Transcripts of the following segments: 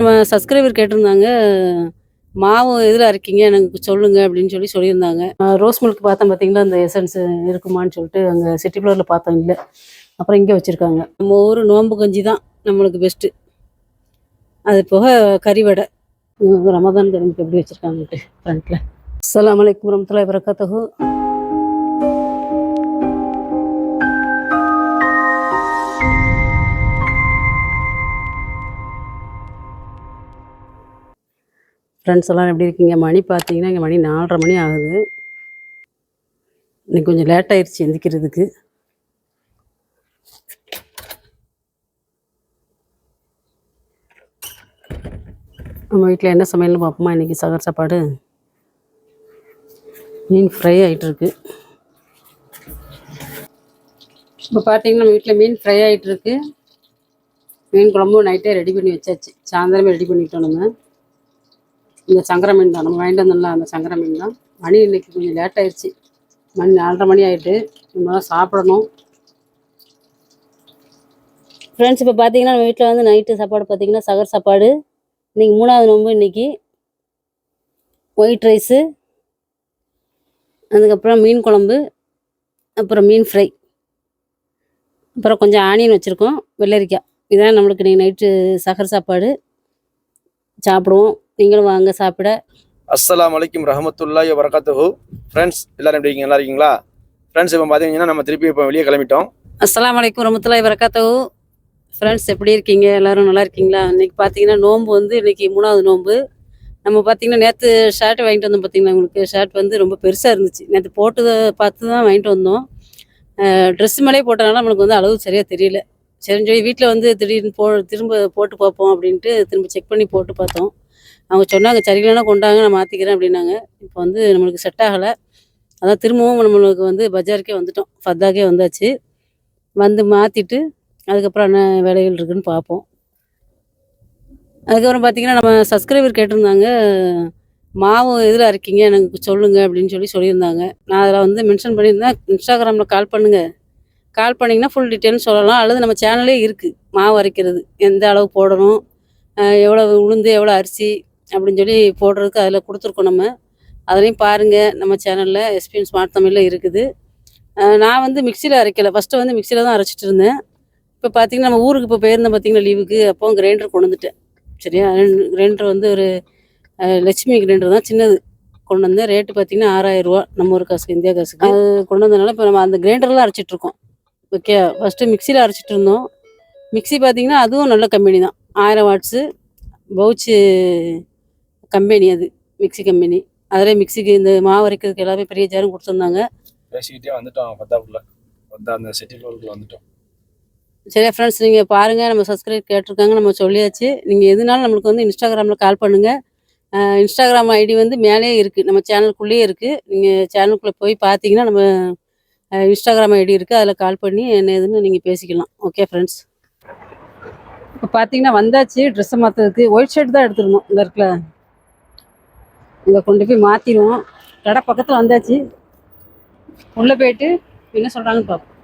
நம்ம சப்ஸ்கிரைபர் கேட்டிருந்தாங்க மாவு எதில் இருக்கீங்க எனக்கு சொல்லுங்கள் அப்படின்னு சொல்லி சொல்லியிருந்தாங்க. ரோஸ் மில்க் பார்த்தேன் பார்த்தீங்கன்னா அந்த எசன்ஸ் இருக்குமான்னு சொல்லிட்டு அங்கே சிட்டி ஃப்ளோரில் பார்த்தோம் இல்லை. அப்புறம் இங்கே வச்சுருக்காங்க. நம்ம ஊர் நோம்பு கஞ்சி தான் நம்மளுக்கு பெஸ்ட்டு அது போக கறி வடை. ரமதான் கரும்புக்கு எப்படி வச்சுருக்காங்கட்டு ஃப்ரண்ட்டில் அஸ்ஸலாமு வலைக்கம் வரமத்துல வரகாத்துஹு ஃப்ரெண்ட்ஸ் எல்லாம் எப்படி இருக்கீங்க? மணி பார்த்தீங்கன்னா இங்கே மணி நாலரை மணி ஆகுது. இன்னைக்கு கொஞ்சம் லேட் ஆயிடுச்சு எந்திக்கிறதுக்கு. நம்ம வீட்டில் என்ன சமையல்னு பார்ப்போமா? இன்றைக்கி சகர் சாப்பாடு. மீன் ஃப்ரை ஆகிட்டுருக்கு இப்போ பார்த்தீங்கன்னா நம்ம வீட்டில் மீன் ஃப்ரை ஆகிட்டுருக்கு மீன் குழம்பும் நைட்டே ரெடி பண்ணி வச்சாச்சு. சாயந்தரமே ரெடி பண்ணிட்டோம் நம்ம. இந்த சங்கர மீன் தான். நம்ம வாங்கிட்டு வந்தோம்ல அந்த சங்கர மீன் தான். மணி இன்னைக்கு கொஞ்சம் லேட் ஆயிடுச்சு. மணி நாலரை மணி ஆகிட்டு நம்ம சாப்பிடணும். ஃப்ரெண்ட்ஸ் இப்போ பார்த்தீங்கன்னா நம்ம வீட்டில் வந்து நைட்டு சாப்பாடு பார்த்தீங்கன்னா சகர் சாப்பாடு. இன்றைக்கி மூணாவது நோம்பு இன்றைக்கி ஒயிட் ரைஸு அதுக்கப்புறம் மீன் குழம்பு அப்புறம் மீன் ஃப்ரை அப்புறம் கொஞ்சம் ஆனியன் வச்சுருக்கோம் வெள்ளரிக்காய். இதான் நம்மளுக்கு இன்னைக்கு நைட்டு சகர் சாப்பாடு. சாப்பிடுவோம். நீங்களும் வாங்க சாப்பிட. அஸ்ஸலாமு அலைக்கும் ரஹமத்துல்லாஹி வரகாத்துஹு ஃப்ரெண்ட்ஸ் எல்லாரும் எப்படி இருக்கீங்க? நல்லா இருக்கீங்களா? ஃப்ரெண்ட்ஸ் இப்போ பார்த்தீங்கன்னா நம்ம திருப்பி இப்போ வெளியே கிளம்பிட்டோம். அஸ்ஸலாமு அலைக்கும் வரமத்துல்லாஹி வரகாத்துஹு ஃப்ரெண்ட்ஸ் எப்படி இருக்கீங்க? எல்லாரும் நல்லா இருக்கீங்களா? இன்னைக்கு பார்த்தீங்கன்னா நோன்பு வந்து இன்னைக்கு மூணாவது நோன்பு நம்ம பார்த்தீங்கன்னா நேற்று ஷர்ட் வாங்கிட்டு வந்தோம் பார்த்தீங்கன்னா உங்களுக்கு? ஷர்ட் வந்து ரொம்ப பெருசாக இருந்துச்சு. நேற்று போட்டு பார்த்து தான் வாங்கிட்டு வந்தோம். ட்ரெஸ் மேலே போட்டனால நம்மளுக்கு வந்து அளவு சரியாக தெரியல. சரின்னு சொல்லி வீட்டில் வந்து திடீர்னு போ திரும்ப போட்டு பார்ப்போம் அப்படின்ட்டு திரும்ப செக் பண்ணி போட்டு பார்த்தோம். அவங்க சொன்னாங்க சரியில்லைன்னா கொண்டாங்க நான் மாற்றிக்கிறேன் அப்படின்னாங்க. இப்போ வந்து நம்மளுக்கு செட் ஆகலை. அதான் திரும்பவும் நம்மளுக்கு வந்து பஜாருக்கே வந்துட்டோம். ஃபர்தாக்கே வந்தாச்சு. வந்து மாற்றிட்டு அதுக்கப்புறம் என்ன வேலைகள் இருக்குன்னு பார்ப்போம். அதுக்கப்புறம் பார்த்தீங்கன்னா நம்ம சப்ஸ்கிரைபர் கேட்டிருந்தாங்க. மாவு இதில் அரைக்கீங்க? எனக்கு சொல்லுங்கள் அப்படின்னு சொல்லி சொல்லியிருந்தாங்க. நான் அதில் வந்து மென்ஷன் பண்ணியிருந்தேன். இன்ஸ்டாகிராமில் கால் பண்ணுங்கள் கால் பண்ணிங்கன்னா ஃபுல் டீட்டெயில்னு சொல்லலாம். அல்லது நம்ம சேனலே இருக்குது மாவு அரைக்கிறது. எந்த அளவு போடணும்? எவ்வளோ உளுந்து எவ்வளோ அரிசி அப்படின்னு சொல்லி போடுறதுக்கு அதில் கொடுத்துருக்கோம் நம்ம. அதுலேயும் பாருங்கள் நம்ம சேனலில் எஸ்பிஎன் ஸ்மார்ட் தமிழில் இருக்குது. நான் வந்து மிக்சியில் அரைக்கலை. ஃபஸ்ட்டு வந்து மிக்சியில் தான் அரைச்சிட்டு இருந்தேன். இப்போ பார்த்தீங்கன்னா நம்ம ஊருக்கு இப்போ போயிருந்தேன் பார்த்தீங்கன்னா லீவுக்கு அப்போ கிரைண்டர் கொண்டு வந்துட்டேன். சரியா? கிரைண்டர் வந்து ஒரு லட்சுமி கிரைண்டர் தான். சின்னது. கொண்டு வந்தேன். ரேட்டு பார்த்தீங்கன்னா ஆறாயிரம் ரூபா நம்ம ஒரு காசுக்கு இந்தியா காசுக்கு. அது கொண்டு வந்ததுனால இப்போ நம்ம அந்த கிரைண்டர்லாம் அரைச்சிட்ருக்கோம் ஓகே ஃபஸ்ட்டு மிக்சியில் அரைச்சிட்டு இருந்தோம். மிக்ஸி பார்த்தீங்கன்னா அதுவும் நல்ல கம்பெனி தான். ஆயிரம் வாட்ஸு பவுச்சு கம்பெனி அது மிக்ஸி கம்பெனி. அதில் மிக்ஸிக்கு இந்த மாவு அரைக்கிறதுக்கு எல்லாமே பெரிய ஜாரும் கொடுத்துருந்தாங்க. பேசிக்கிட்டே வந்துட்டோம் பத்தாப்புல பத்தா அந்த சிட்டி ஃப்ளோருக்கு வந்துட்டோம். சரியா ஃப்ரெண்ட்ஸ் நீங்கள் பாருங்கள் நம்ம சப்ஸ்கிரைப் கேட்டிருக்காங்க நம்ம சொல்லியாச்சு. நீங்கள் எதுனாலும் நம்மளுக்கு வந்து இன்ஸ்டாகிராமில் கால் பண்ணுங்கள் இன்ஸ்டாகிராம் ஐடி வந்து மேலேயே இருக்குது நம்ம சேனலுக்குள்ளேயே இருக்குது நீங்கள் சேனலுக்குள்ளே போய் பார்த்தீங்கன்னா நம்ம இன்ஸ்டாகிராம் ஐடி இருக்குது அதில் கால் பண்ணி என்ன ஏதுன்னு நீங்கள் பேசிக்கலாம். ஓகே ஃப்ரெண்ட்ஸ் இப்போ பார்த்தீங்கன்னா வந்தாச்சு ட்ரெஸ்ஸை மாற்றுறதுக்கு ஒயிட் ஷர்ட் தான் எடுத்துருந்தோம் இந்த இருக்குல்ல. இதை கொண்டு போய் மாற்றிடுவோம் கடை பக்கத்தில் வந்தாச்சு. உள்ளே போயிட்டு என்ன சொல்கிறாங்கன்னு பார்ப்போம்.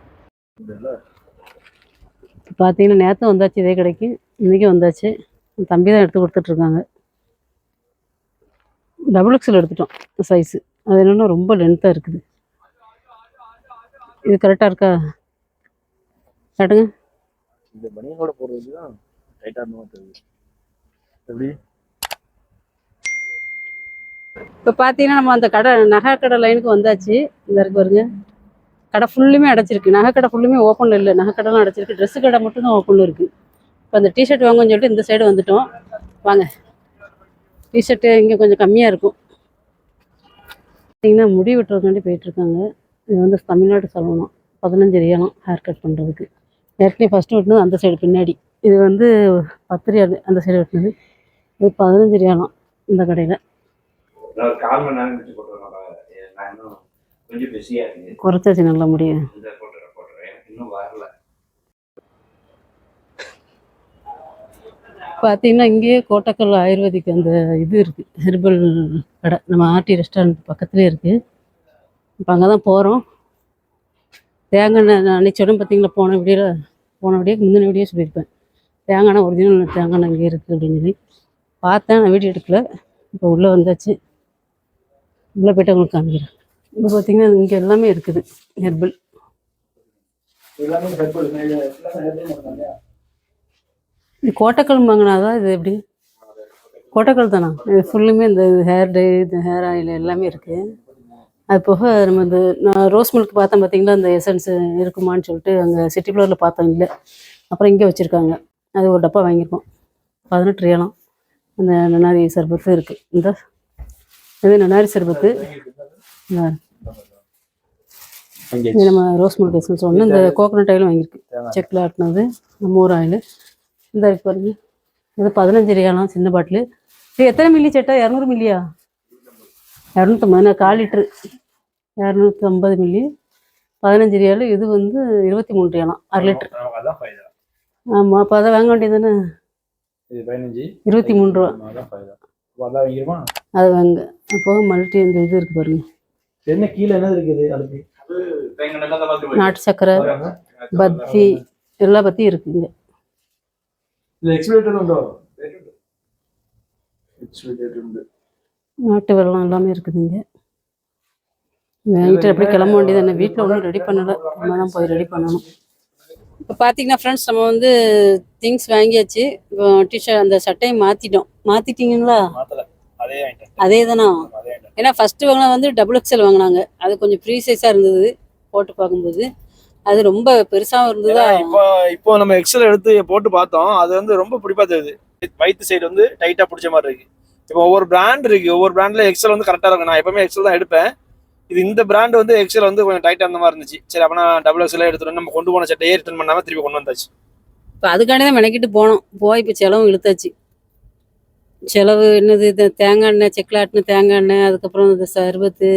பார்த்தீங்கன்னா நேரத்தும் வந்தாச்சு இதே கடைக்கு. இன்றைக்கும் வந்தாச்சு. என் தம்பி தான் எடுத்து கொடுத்துட்ருக்காங்க டபுள் எக்ஸல் எடுத்துட்டோம் சைஸு அது என்னென்னா ரொம்ப லென்த்தாக இருக்குது. இது கரெக்டாக இருக்கா? காட்டுங்க. இந்த பனியனோட போடுறது தான் டைட்டாக இருந்தோம் எப்படி? இப்போ பார்த்தீங்கன்னா நம்ம அந்த கடை நகை கடை லைனுக்கு வந்தாச்சு. இந்த இருக்கு பாருங்க. கடை ஃபுல்லுமே அடைச்சிருக்கு. நகை கடை ஃபுல்லுமே ஓப்பனில் இல்லை. நகை கடைலாம் அடைச்சிருக்கு. ட்ரெஸ்ஸு கடை மட்டும் தான் ஓப்பனில் இருக்குது இப்போ அந்த டிஷர்ட் வாங்கன்னு சொல்லிட்டு இந்த சைடு வந்துட்டோம். வாங்க. டிஷர்ட்டு இங்கே கொஞ்சம் கம்மியாக இருக்கும். பார்த்தீங்கன்னா முடி வெட்டுறதுக்காண்டி போயிட்டுருக்காங்க இது வந்து தமிழ்நாடு சொல்லணும் பதினஞ்சு ரியாலம் ஹேர் கட் பண்ணுறதுக்கு ஏற்கனவே ஃபஸ்ட்டு வெட்டினது அந்த சைடு பின்னாடி. இது வந்து பத்து ரியால் அந்த சைடு வெட்டினது. இது பதினஞ்சு ரியாலம் இந்த கடையில். ஒரு கால் மணி நேரம் கழிச்சு போட்டுறேன் நான் இன்னும் கொஞ்சம் பிஸியாக இருக்கு. குறைச்சாச்சு நல்லா முடியும் இந்த போட்டுறேன் போட்டுறேன். எனக்கு இன்னும் வரல. பார்த்தீங்கன்னா இங்கேயே கோட்டக்கல் ஆயுர்வேதிக் அந்த இது இருக்குது ஹெர்பல் கடை. நம்ம ஆர்டி ரெஸ்டாரண்ட் பக்கத்துலேயே இருக்குது இப்போ அங்கே தான் போகிறோம் தேங்காய் எண்ணெய் நான் அன்னைக்கு சொன்னேன் பார்த்தீங்களா போன வீடியோவில் போன வீடியோ முந்தின வீடியோ சொல்லியிருப்பேன். தேங்காய் ஒரிஜினல் தேங்காய் இங்கே இருக்குது அப்படின்னு சொல்லி. பார்த்தேன் நான் வீடியோ எடுக்கல. இப்போ உள்ளே வந்தாச்சு. உள்ளே போய்ட்டு உங்களுக்கு காமிக்கிறேன். இப்போ பார்த்தீங்கன்னா இங்கே எல்லாமே இருக்குது. ஹெர்பல் இது கோட்டைக்கல் வாங்கினாதான் இது எப்படி? கோட்டைக்கல் தானா? இது ஃபுல்லுமே இந்த ஹேர் டை இந்த ஹேர் ஆயில் எல்லாமே இருக்குது அது போக நம்ம இந்த நான் ரோஸ் மில்க் பார்த்தேன் பார்த்தீங்களா அந்த எசன்ஸ் இருக்குமான்னு சொல்லிட்டு அங்கே சிட்டி ஃப்ளோரில் பார்த்தோம் இல்லை. அப்புறம் இங்கே வச்சுருக்காங்க. அது ஒரு டப்பா வாங்கியிருக்கோம். பதினெட்டு ரியாலாம் அந்த நன்னாரி சர்பத்து இருக்குது இந்த இது நன்னாரி சர்பத்து இது நம்ம ரோஸ் மில்க் எசன்ஸ் ஒன்று இந்த கோகனட் ஆயிலும் வாங்கியிருக்கு. செக்கில் ஆட்டினது. மோர் ஆயில். இந்த இருக்கு பாருங்க. இது பதினஞ்சு ரியாலாம் சின்ன பாட்டிலு. இது எத்தனை மில்லி சட்டா? இரநூறு மில்லியா? இரநூத்தம்பது. நான் கால் லிட்ரு. இரநூத்தம்பது மில்லி. பதினஞ்சு ரியாலு இது வந்து இருபத்தி மூணு ரியாலாம் அரை லிட்ரு. ஆமாம் அப்போ அதை வாங்க வேண்டியது தானே? இருபத்தி மூணு ரூபா. அது வாங்க அப்போ மல்டி இந்த இது இருக்குது பாருங்க. என்ன கீழே என்ன இருக்குது அதுக்கு? நாட்டு சக்கரை பத்தி எல்லா பத்தியும் இருக்குங்க இது எக்ஸ்பிரேட்டர் உண்டோ? எக்ஸ்பிரேட்டர் உண்டு. நாட்டு வெள்ளம் எல்லாமே இருக்குதுங்க வாங்கிட்டு அப்படியே கிளம்ப வேண்டியது என்ன? வீட்டில் ஒன்றும் ரெடி பண்ணலை. நம்ம தான் போய் ரெடி பண்ணணும். இப்போ பார்த்தீங்கன்னா ஃப்ரெண்ட்ஸ் நம்ம வந்து திங்ஸ் வாங்கியாச்சு. இப்போ டிஷர்ட் அந்த சட்டையை மாற்றிட்டோம் மாற்றிட்டீங்களா அதே தானா? ஏன்னா ஃபஸ்ட்டு வாங்கினா வந்து டபுள் எக்ஸல் வாங்கினாங்க. அது கொஞ்சம் ஃப்ரீ சைஸாக இருந்தது போட்டு பார்க்கும்போது. அது ரொம்ப பெருசாகவும் இருந்ததா? இப்போ இப்போ நம்ம எக்ஸல் எடுத்து போட்டு பார்த்தோம் அது வந்து ரொம்ப பிடிப்பா தெரியுது. வயிற்று சைடு வந்து டைட்டா பிடிச்ச மாதிரி இருக்கு. இப்போ ஒவ்வொரு பிராண்ட் இருக்கு. ஒவ்வொரு பிராண்ட்ல எக்ஸல் வந்து கரெக்டா இருக்கும். நான் எப்பவுமே எக்ஸல் தான் எடுப்பேன். இது இந்த பிராண்ட் வந்து எக்ஸல் வந்து கொஞ்சம் டைட்டா அந்த மாதிரி இருந்துச்சு. சரி அப்ப நான் டபுள் எக்ஸல் எடுத்துட்டு நம்ம கொண்டு போன சட்டையே ரிட்டர்ன் பண்ணாம திருப்பி கொண்டு வந்தாச்சு. இப்போ அதுக்காண்டி தான் மெனக்கிட்டு போனோம். போய் இப்போ செலவும் இழுத்தாச்சு. செலவு என்னது இந்த தேங்காய் எண்ணெய் செக்லாட்டின தேங்காய் எண்ணெய் அதுக்கப்புறம் இந்த சர்பத்து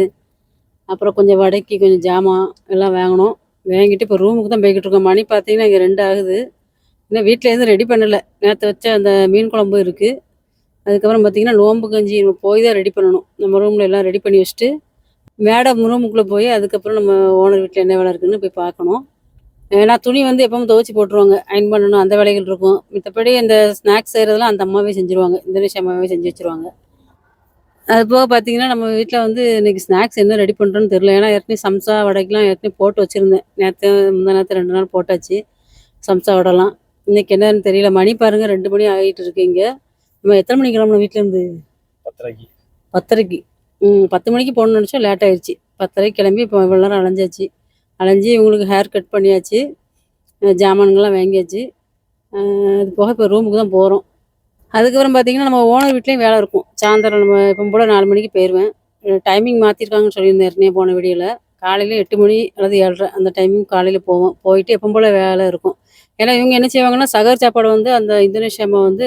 அப்புறம் கொஞ்சம் வடைக்கு கொஞ்சம் ஜாமான் எல்லாம் வாங்கினோம். வாங்கிட்டு இப்போ ரூமுக்கு தான் போய்கிட்டு இருக்கோம். மணி பார்த்தீங்கன்னா இங்கே ரெண்டு ஆகுது. இன்னும் வீட்டில் எதுவும் ரெடி பண்ணலை. நேற்று வச்ச அந்த மீன் குழம்பு இருக்குது அதுக்கப்புறம் பார்த்தீங்கன்னா நோம்பு கஞ்சி நம்ம போய் தான் ரெடி பண்ணணும். நம்ம ரூமில் எல்லாம் ரெடி பண்ணி வச்சுட்டு மேடம் ரூமுக்குள்ளே போய் அதுக்கப்புறம் நம்ம ஓனர் வீட்டில் என்ன வேலை இருக்குன்னு போய் பார்க்கணும். ஏன்னா துணி வந்து எப்பவும் துவைச்சி போட்டுருவாங்க. அயன் பண்ணணும் அந்த வேலைகள் இருக்கும். மித்தபடி இந்த ஸ்நாக்ஸ் செய்கிறதெல்லாம் அந்த அம்மாவே செஞ்சுருவாங்க. இந்தோனேஷியா அம்மாவே செஞ்சு வச்சுருவாங்க. அது போக பார்த்தீங்கன்னா நம்ம வீட்டில் வந்து இன்னைக்கு ஸ்நாக்ஸ் என்ன ரெடி பண்ணுறோன்னு தெரியல. ஏன்னா ஏற்கனவே சம்சா வடைக்கெலாம் ஏற்கனவே போட்டு வச்சுருந்தேன். நேற்று முந்தா நேரத்து ரெண்டு நாள் போட்டாச்சு சம்சா வடைலாம். இன்னைக்கு என்னன்னு தெரியல. மணி பாருங்கள் ரெண்டு மணி ஆகிட்டு இருக்கு இங்கே. நம்ம எத்தனை மணிக்கு கிளம்பணும் வீட்டிலேருந்து பத்தரைக்கு. பத்தரைக்கு. ம் பத்து மணிக்கு போகணும்னு நினச்சா லேட் ஆயிடுச்சு பத்தரைக்கு கிளம்பி இப்போ இவ்வளோ நேரம் அலைஞ்சாச்சு. அலைஞ்சி இவங்களுக்கு ஹேர் கட் பண்ணியாச்சு. ஜாமான்கள்லாம் வாங்கியாச்சு. அது போக இப்போ ரூமுக்கு தான் போகிறோம் அதுக்கப்புறம் பார்த்தீங்கன்னா நம்ம ஓனர் வீட்லேயும் வேலை இருக்கும். சாயந்தரம் நம்ம இப்போ போல் நாலு மணிக்கு போயிடுவேன் டைமிங் மாற்றிருக்காங்கன்னு சொல்லியிருந்தேன் ஏற்கனவே போன வீடியோவில் காலையில் எட்டு மணி அல்லது ஏழரை அந்த டைமிங் காலையில் போவோம். போயிட்டு எப்போ போல் வேலை இருக்கும். ஏன்னா இவங்க என்ன செய்வாங்கன்னா சகர் சாப்பாடு வந்து அந்த இந்தோனேஷியா வந்து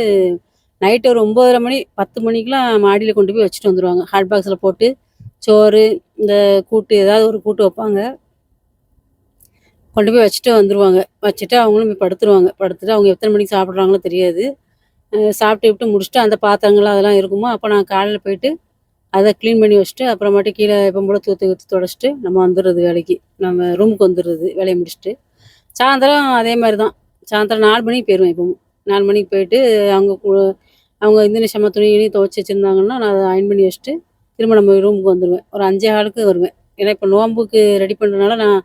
நைட்டு ஒரு ஒம்பதரை மணி பத்து மணிக்கெலாம் மாடியில் கொண்டு போய் வச்சுட்டு வந்துடுவாங்க ஹாட் பாக்ஸில் போட்டு சோறு இந்த கூட்டு ஏதாவது ஒரு கூட்டு வைப்பாங்க. கொண்டு போய் வச்சுட்டு வந்துடுவாங்க வச்சுட்டு அவங்களும் போய் படுத்துருவாங்க. படுத்துட்டு அவங்க எத்தனை மணிக்கு சாப்பிட்றாங்களோ தெரியாது. சாப்பிட்டு விட்டு முடிச்சுட்டு அந்த பாத்திரங்கள் அதெல்லாம் இருக்குமோ அப்போ நான் காலையில் போயிட்டு அதை க்ளீன் பண்ணி வச்சுட்டு அப்புறமாட்டி கீழே எப்போ போல தூத்து ஊற்றி தொடச்சிட்டு நம்ம வந்துடுறது வேலைக்கு. நம்ம ரூமுக்கு வந்துடுறது வேலையை முடிச்சுட்டு. சாயந்தரம் அதே மாதிரி தான் சாயந்தரம் நாலு மணிக்கு போயிடுவேன் இப்போ நாலு மணிக்கு போயிட்டு அவங்க கு- அவங்க இந்தோனேஷியா துணி கிணி துவைச்சி வச்சுருந்தாங்கன்னா நான் அதை அயன் பண்ணி வச்சுட்டு திரும்ப நம்ம ரூமுக்கு வந்துடுவேன் ஒரு அஞ்சே ஆளுக்கு வருவேன். ஏன்னா இப்போ நோம்புக்கு ரெடி பண்ணுறதுனால நான்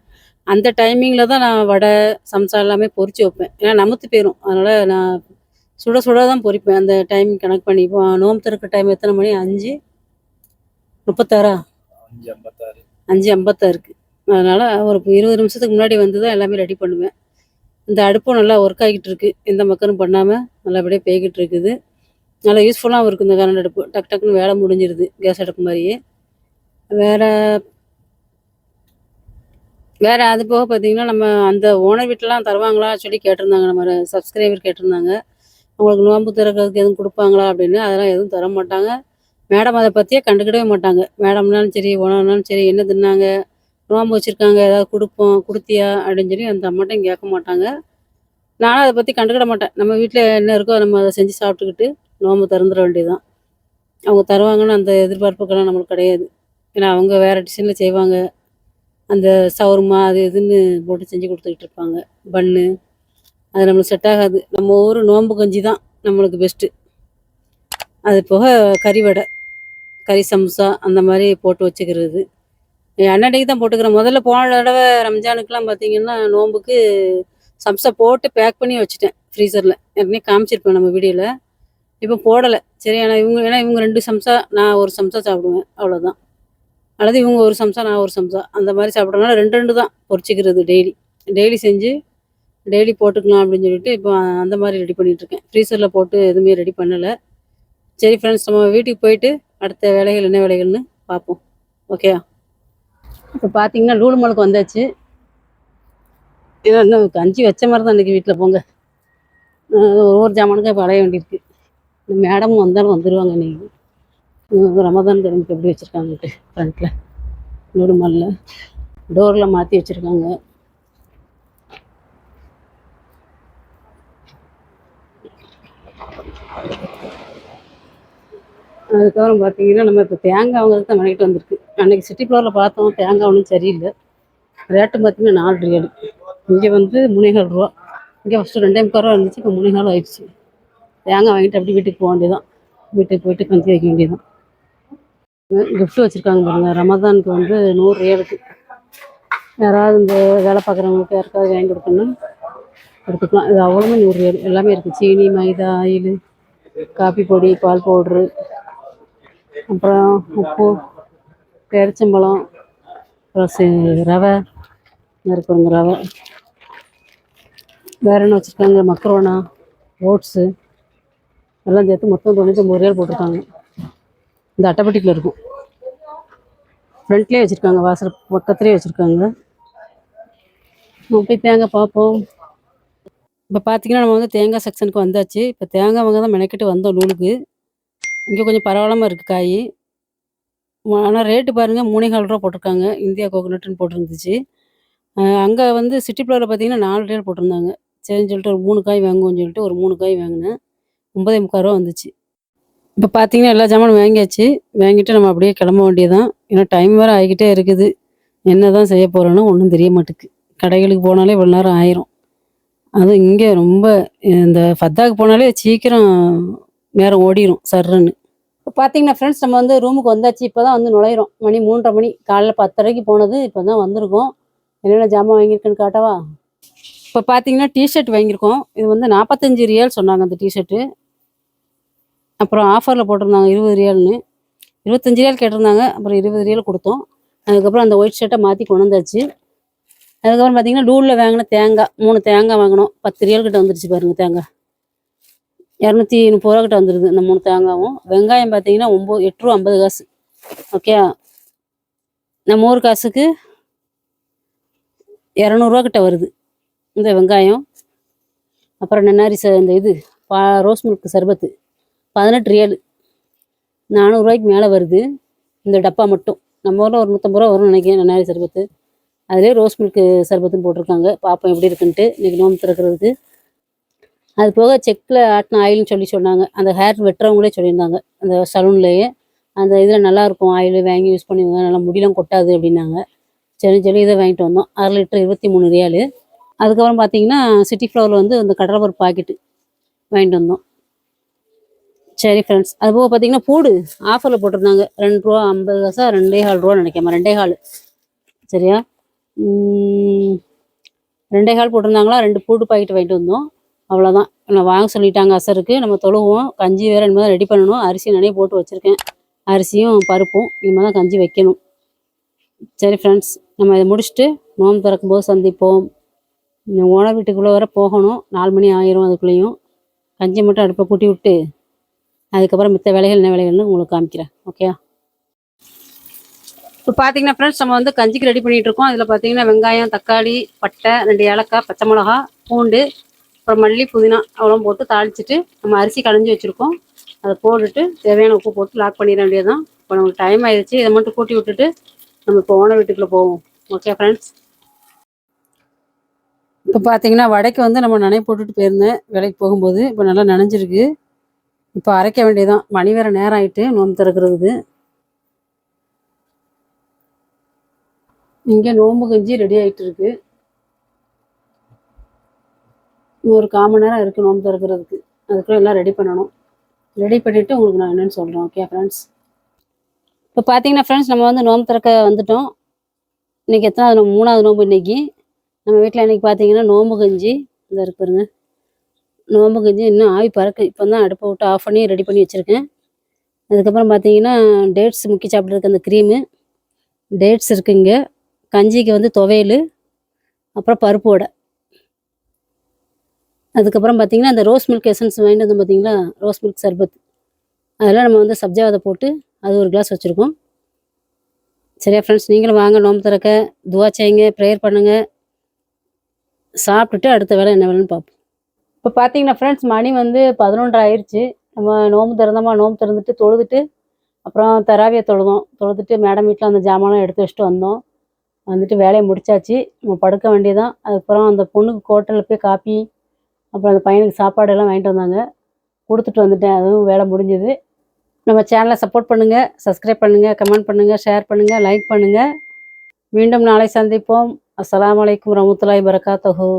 அந்த டைமிங்கில் தான் நான் வடை சம்சா எல்லாமே பொரிச்சு வைப்பேன். ஏன்னா நமத்து போயிடும் அதனால் நான் சுட சுட தான் பொரிப்பேன் அந்த டைம் கணக்கு பண்ணி. இப்போ நோம்பு திறக்க டைம் எத்தனை மணி? அஞ்சு? முப்பத்தாறா? அஞ்சு ஐம்பத்தாறு. அஞ்சு ஐம்பத்தாறுக்கு அதனால் ஒரு இருபது நிமிஷத்துக்கு முன்னாடி வந்து தான் எல்லாமே ரெடி பண்ணுவேன். இந்த அடுப்பும் நல்லா ஒர்க் ஆகிட்டு இருக்கு. எந்த மக்கரும் பண்ணாமல் நல்லபடியாக போய்கிட்டு இருக்குது. நல்லா யூஸ்ஃபுல்லாகவும் இருக்குது இந்த கரண்ட் அடுப்பு. டக் டக்குன்னு வேலை முடிஞ்சிருது. கேஸ் அடுப்பு மாதிரியே. வேறு வேறு அது போக பார்த்தீங்கன்னா நம்ம அந்த ஓனர் வீட்டிலலாம் தருவாங்களா சொல்லி கேட்டிருந்தாங்க. நம்ம சப்ஸ்கிரைபர் கேட்டிருந்தாங்க. உங்களுக்கு நோன்பு திறக்கிறதுக்கு எதுவும் கொடுப்பாங்களா அப்படின்னு. அதெல்லாம் எதுவும் தர மாட்டாங்க. மேடம் அதை பற்றியே கண்டுக்கிடவே மாட்டாங்க. மேடம்னாலும் சரி ஓனர்னாலும் சரி என்ன தின்னாங்க? நோன்பு வச்சுருக்காங்க ஏதாவது கொடுப்போம் கொடுத்தியா? அப்படின்னு சொல்லி அந்த அம்மாட்டையும் கேட்க மாட்டாங்க. நானும் அதை பற்றி கண்டுக்கிட மாட்டேன். நம்ம வீட்டில் என்ன இருக்கோ நம்ம அதை செஞ்சு சாப்பிட்டுக்கிட்டு நோம்பு திறந்துட வேண்டியதுதான். அவங்க தருவாங்கன்னு அந்த எதிர்பார்ப்புக்கெல்லாம் நம்மளுக்கு கிடையாது. ஏன்னா அவங்க வேறு டிசைனில் செய்வாங்க. அந்த சவர்மா அது இதுன்னு போட்டு செஞ்சு கொடுத்துக்கிட்டு இருப்பாங்க. பன்னு அது நம்மளுக்கு செட் ஆகாது. நம்ம ஊர் நோம்பு கஞ்சி தான் நம்மளுக்கு பெஸ்ட்டு அது போக கறி வடை கறி சம்சா அந்த மாதிரி போட்டு வச்சுக்கிறது. என் தான் போட்டுக்கிறேன். முதல்ல போன தடவை ரம்ஜானுக்கெலாம் பார்த்தீங்கன்னா நோம்புக்கு சம்சா போட்டு பேக் பண்ணி வச்சுட்டேன் ஃப்ரீசரில் ஏற்கனவே காமிச்சிருப்பேன் நம்ம வீடியோவில் இப்போ போடலை. சரி ஏன்னா இவங்க ஏன்னா இவங்க ரெண்டு சம்சா நான் ஒரு சம்சா சாப்பிடுவேன். அவ்வளோதான் அல்லது இவங்க ஒரு சம்சா நான் ஒரு சம்சா அந்த மாதிரி சாப்பிட்றதுனால ரெண்டு ரெண்டு தான் பொறிச்சிக்கிறது டெய்லி டெய்லி செஞ்சு டெய்லி போட்டுக்கலாம் அப்படின்னு சொல்லிட்டு இப்போ அந்த மாதிரி ரெடி பண்ணிகிட்ருக்கேன் இருக்கேன் ஃப்ரீசரில் போட்டு எதுவுமே ரெடி பண்ணலை. சரி ஃப்ரெண்ட்ஸ் நம்ம வீட்டுக்கு போயிட்டு அடுத்த வேலைகள் என்ன வேலைகள்னு பார்ப்போம். ஓகேயா இப்போ பார்த்தீங்கன்னா லூலு மலுக்கு வந்தாச்சு. இன்னும் கஞ்சி வச்ச மாதிரி தான் இன்றைக்கி வீட்டில் போங்க. ஒவ்வொரு ஜாமானுக்கும் இப்போ அலைய வேண்டியிருக்கு. இந்த மேடமும் வந்தாலும் வந்துடுவாங்க இன்றைக்கி ரமதான் கிழமைக்கு எப்படி வச்சுருக்காங்க ஃப்ரண்ட்டில் லூடு டோரில் மாற்றி வச்சுருக்காங்க. அதுக்கப்புறம் பார்த்தீங்கன்னா நம்ம இப்போ தேங்காய் வாங்குறதுக்கு தான் வாங்கிட்டு வந்திருக்கு. அன்னைக்கு சிட்டி ஃப்ளோரில் பார்த்தோம் தேங்காய் ஒன்றும் சரியில்லை. ரேட்டு பார்த்தீங்கன்னா நாலு ரியல் இங்கே வந்து முனைகள் ரூபா. இங்கே ஃபஸ்ட்டு ரெண்டே முக்கால் ரூபா இருந்துச்சு இப்போ மூணேகால் ஆயிடுச்சு. தேங்காய் வாங்கிட்டு அப்படியே வீட்டுக்கு போக வேண்டியதான் வீட்டுக்கு போயிட்டு கஞ்சி வைக்க வேண்டியதான் கிஃப்ட் வச்சுருக்காங்க பாருங்க. ரமதானுக்கு வந்து நூறு ரியலுக்கு யாராவது இந்த வேலை பார்க்குறவங்களுக்கு யாருக்காவது வாங்கி கொடுக்கணும்னா எடுத்துக்கலாம். இது அவ்வளோமே நூறு ரியல் எல்லாமே இருக்குது சீனி மைதா ஆயில் காஃபி பொடி பால் பவுட்ரு அப்புறம் உப்பு பேரிச்சம்பழம் அப்புறம் ரவை. இருக்குங்க ரவை. வேற என்ன வச்சுருக்காங்க? Macaroni oats. எல்லாம் சேர்த்து மொத்தம் தொண்ணூத்தொம்பது ரூபாய் போட்டிருக்காங்க. இந்த அட்டைப்பட்டிக்கில் இருக்கும். ஃப்ரண்ட்லேயே வச்சுருக்காங்க வாசல் பக்கத்துலேயே வச்சுருக்காங்க. நம்ம போய் தேங்காய் பார்ப்போம் இப்போ பார்த்தீங்கன்னா நம்ம வந்து தேங்காய் செக்ஷனுக்கு வந்தாச்சு. இப்போ தேங்காய் வாங்க தான் மெனக்கிட்டு வந்தோம் நூலுக்கு. இங்கே கொஞ்சம் பரவாயில்லாமல் இருக்குது காய். ஆனால் ரேட்டு பாருங்கள் மூணே கால் ரூபா போட்டிருக்காங்க. இந்தியா கோகோனட்னு போட்டிருந்துச்சு. அங்கே வந்து சிட்டி ஃப்ளோரில் பார்த்தீங்கன்னா நாலு ரேட் போட்டிருந்தாங்க. சரின்னு சொல்லிட்டு ஒரு மூணு காய் வாங்குவோம்னு சொல்லிட்டு ஒரு மூணு காய் வாங்கினேன். ஒன்பதே முக்கால் ரூபா வந்துச்சு. இப்போ பார்த்தீங்கன்னா எல்லா ஜாமானும் வாங்கியாச்சு. வாங்கிட்டு நம்ம அப்படியே கிளம்ப வேண்டியதான் ஏன்னா டைம் வேறு ஆகிக்கிட்டே இருக்குது. என்ன தான் செய்ய போகிறோன்னு ஒன்றும் தெரிய மாட்டுக்கு. கடைகளுக்கு போனாலே இவ்வளோ நேரம் ஆயிரும். அதுவும் இங்கே ரொம்ப இந்த ஃபத்தாக்கு போனாலே சீக்கிரம் நேரம் ஓடிரும் சர்ருன்னு. இப்போ பார்த்தீங்கன்னா ஃப்ரெண்ட்ஸ் நம்ம வந்து ரூமுக்கு வந்தாச்சு. இப்போ தான் வந்து நுழையிறோம். மணி மூன்றரை மணி காலைல பத்தரைக்கு போனது இப்போ தான் வந்திருக்கோம். என்னென்ன ஜாமான் வாங்கியிருக்குன்னு காட்டவா? இப்போ பார்த்தீங்கன்னா டிஷர்ட் வாங்கியிருக்கோம். இது வந்து நாற்பத்தஞ்சு ரியால் சொன்னாங்க அந்த டிஷர்ட்டு அப்புறம் ஆஃபரில் போட்டிருந்தாங்க இருபது ரியால்னு. இருபத்தஞ்சு ரியால் கேட்டிருந்தாங்க அப்புறம் இருபது ரியால் கொடுத்தோம். அதுக்கப்புறம் அந்த ஒயிட் ஷர்ட்டை மாற்றி கொண்டு வந்தாச்சு. அதுக்கப்புறம் பார்த்தீங்கன்னா டூலில் வாங்கின தேங்காய் மூணு தேங்காய் வாங்கினோம். பத்து ரியல் கிட்ட வந்துருச்சு பாருங்க தேங்காய். இரநூத்தி முப்பது ரூபா கிட்ட வந்துருது இந்த மூணு தேங்காவும். வெங்காயம் பார்த்தீங்கன்னா ஒம்பது எட்டு ரூபா ஐம்பது காசு. ஓகே நம்ம ஊர் காசுக்கு இரநூறுவா கிட்ட வருது. இந்த வெங்காயம். அப்புறம் நன்னாரி ச இந்த இது பா ரோஸ் மில்க் சர்பத்து. பதினெட்டு ரியல். நானூறுரூவாய்க்கு மேலே வருது. இந்த டப்பா மட்டும். நம்ம ஊரில் ஒரு நூற்றம்பது ரூபா வரும்னு நினைக்கிறேன் நன்னாரி சர்பத்து. அதிலே ரோஸ் மில்க் சர்பத்துன்னு போட்டிருக்காங்க. பார்ப்போம் எப்படி இருக்குன்ட்டு. இன்றைக்கி நோம்பு திறக்கிறதுக்கு. அது போக செக்கில் ஆட்டின ஆயில்னு சொல்லி சொன்னாங்க. அந்த ஹேர் வெட்டுறவங்களே சொல்லியிருந்தாங்க. அந்த சலூன்லேயே. அந்த இதில் நல்லாயிருக்கும் ஆயில் வாங்கி யூஸ் பண்ணுவாங்க நல்லா முடியெல்லாம் கொட்டாது அப்படின்னாங்க. சரி சொல்லி இதை வாங்கிட்டு வந்தோம். அரை லிட்டர் இருபத்தி மூணு ரியாலு. அதுக்கப்புறம் பார்த்தீங்கன்னா சிட்டி ஃப்ளவரில் வந்து இந்த கடலைப்பருப்பு பாக்கெட்டு வாங்கிட்டு வந்தோம். சரி ஃப்ரெண்ட்ஸ் அது போக பார்த்தீங்கன்னா பூடு. ஆஃபரில் போட்டிருந்தாங்க. ரெண்டு ரூபா ஐம்பது காசா ரெண்டே கால் ரூபா நினைக்காம ரெண்டே கால். சரியா? ரெண்டே கால் போட்டிருந்தாங்களா? ரெண்டு பூடு பாக்கெட் வாங்கிட்டு வந்தோம். அவ்வளோதான் நான் வாங்க சொல்லிட்டாங்க அசருக்கு. நம்ம தொழுவோம். கஞ்சி வேறு இனிமேல் ரெடி பண்ணணும். அரிசி நிறைய போட்டு வச்சுருக்கேன். அரிசியும் பருப்பும். இனிமேல் தான் கஞ்சி வைக்கணும். சரி ஃப்ரெண்ட்ஸ் நம்ம இதை முடிச்சுட்டு நோம்பு திறக்கும்போது சந்திப்போம். இந்த ஓனர் வீட்டுக்குள்ளே வர போகணும். நாலு மணி ஆயிரும் அதுக்குள்ளேயும். கஞ்சி மட்டும் அடுப்பை கூட்டி விட்டு அதுக்கப்புறம் மித்த வேலைகள் என்ன வேலைகள்னு உங்களுக்கு காமிக்கிறேன். ஓகே இப்போ பார்த்தீங்கன்னா ஃப்ரெண்ட்ஸ் நம்ம வந்து கஞ்சிக்கு ரெடி பண்ணிகிட்டு இருக்கோம். அதில் பார்த்தீங்கன்னா வெங்காயம் தக்காளி பட்டை ரெண்டு ஏலக்காய் பச்சை மிளகா பூண்டு அப்புறம் மல்லி புதினா அவ்வளோ போட்டு தாளிச்சிட்டு நம்ம அரிசி களைஞ்சி வச்சுருக்கோம். அதை போட்டுட்டு தேவையான உப்பு போட்டு லாக் பண்ணிட வேண்டியது தான் இப்போ நமக்கு டைம் ஆயிடுச்சு. இதை மட்டும் கூட்டி விட்டுட்டு நம்ம இப்போ ஓனர் வீட்டுக்குள்ளே போவோம். ஓகே ஃப்ரெண்ட்ஸ் இப்போ பார்த்தீங்கன்னா வடைக்கு வந்து நம்ம நனை போட்டுட்டு போயிருந்தேன். வேலைக்கு போகும்போது. இப்போ நல்லா நனைஞ்சிருக்கு. இப்போ அரைக்க வேண்டியதுதான். மணி வேற நேரம் ஆகிட்டு நோம்பு திறக்கிறதுக்கு. இங்கே நோம்பு கஞ்சி ரெடி ஆகிட்டு இருக்கு. இன்னும் ஒரு கால் மணி நேரம் இருக்குது நோம்பு திறக்கிறதுக்கு. அதுக்குள்ளே எல்லாம் ரெடி பண்ணணும். ரெடி பண்ணிவிட்டு உங்களுக்கு நான் என்னென்னு சொல்கிறேன் ஓகே ஃப்ரெண்ட்ஸ் இப்போ பார்த்தீங்கன்னா ஃப்ரெண்ட்ஸ் நம்ம வந்து நோம்பு திறக்க வந்துட்டோம். இன்றைக்கி எத்தனாவது மூணாவது நோம்பு இன்றைக்கி நம்ம வீட்டில் இன்னைக்கு பார்த்தீங்கன்னா நோம்பு கஞ்சி. இந்த இருக்கு நோம்பு கஞ்சி இன்னும் ஆவி பறக்கு இப்போ தான் அடுப்பை விட்டு ஆஃப் பண்ணி ரெடி பண்ணி வச்சுருக்கேன். அதுக்கப்புறம் பார்த்தீங்கன்னா டேட்ஸ் முக்கி சாப்பிட்றதுக்கு அந்த க்ரீமு டேட்ஸ் இருக்குங்க கஞ்சிக்கு வந்து துவையல் அப்புறம் பருப்பு வடை. அதுக்கப்புறம் பார்த்தீங்கன்னா அந்த ரோஸ் மில்க் எசன்ஸ் வாங்கிட்டு வந்து பார்த்தீங்களா ரோஸ் மில்க் சர்பத். அதெல்லாம் நம்ம வந்து சப்ஜாவதை போட்டு அது ஒரு கிளாஸ் வச்சுருக்கோம். சரியா ஃப்ரெண்ட்ஸ் நீங்களும் வாங்க நோம்பு திறக்க. துவா செய்யுங்க ப்ரேயர் பண்ணுங்கள் சாப்பிட்டுட்டு அடுத்த வேலை என்ன வேலைன்னு பார்ப்போம். இப்போ பார்த்தீங்கன்னா ஃப்ரெண்ட்ஸ் மணி வந்து பதினொன்று ஆயிடுச்சு நம்ம நோம்பு திறந்தோமா நோம்பு திறந்துட்டு தொழுதுட்டு அப்புறம் தராவியை தொழுதோம். தொழுதுட்டு மேடம் வீட்டில் அந்த ஜாமான்லாம் எடுத்து வச்சுட்டு வந்தோம். வந்துட்டு வேலையை முடிச்சாச்சு. நம்ம படுக்க வேண்டியதான் அதுக்கப்புறம் அந்த பொண்ணுக்கு ஹோட்டலில் போய் காப்பி அப்புறம் அந்த பையனுக்கு சாப்பாடு எல்லாம் வாங்கிட்டு வந்தாங்க. கொடுத்துட்டு வந்துட்டேன். அதுவும் வேலை முடிஞ்சுது. நம்ம சேனலை சப்போர்ட் பண்ணுங்கள் சப்ஸ்கிரைப் பண்ணுங்கள் கமெண்ட் பண்ணுங்கள் ஷேர் பண்ணுங்கள் லைக் பண்ணுங்கள் மீண்டும் நாளை சந்திப்போம். அஸ்லாம் வலைக்கம் வரமத்துல்லாஹி பரகாத்தஹூ